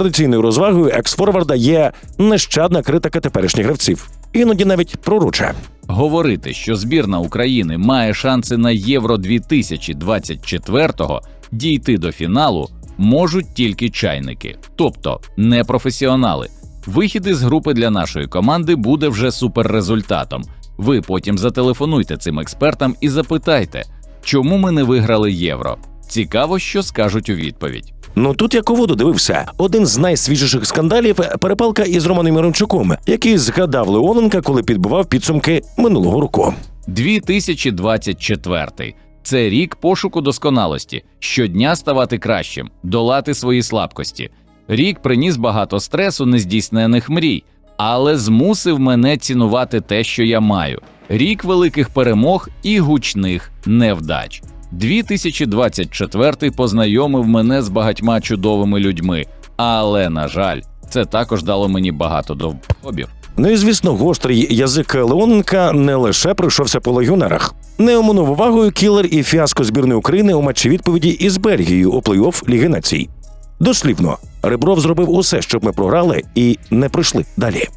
Традиційною розвагою екс-форварда є нещадна критика теперішніх гравців, іноді навіть пророче. Говорити, що збірна України має шанси на Євро 2024-го дійти до фіналу можуть тільки чайники, тобто не професіонали. Вихід із групи для нашої команди буде вже суперрезультатом. Ви потім зателефонуйте цим експертам і запитайте, чому ми не виграли євро. Цікаво, що скажуть у відповідь. Ну тут як у воду дивився. Один з найсвіжіших скандалів перепалка із Романом Мирончуком, який згадав Леоненка, коли підбивав підсумки минулого року. 2024 – це рік пошуку досконалості, щодня ставати кращим, долати свої слабкості. Рік приніс багато стресу, нездійснених мрій, але змусив мене цінувати те, що я маю. Рік великих перемог і гучних невдач. 2024 познайомив мене з багатьма чудовими людьми, але на жаль, це також дало мені багато довбобів. Ну і звісно, гострий язик Леоненка не лише пройшовся по легіонерах. Не оминув увагою кілер і фіаско збірної України у матчі відповіді із Бельгією у плей-офф Ліги Націй. Дослівно, Ребров зробив усе, щоб ми програли і не пройшли далі.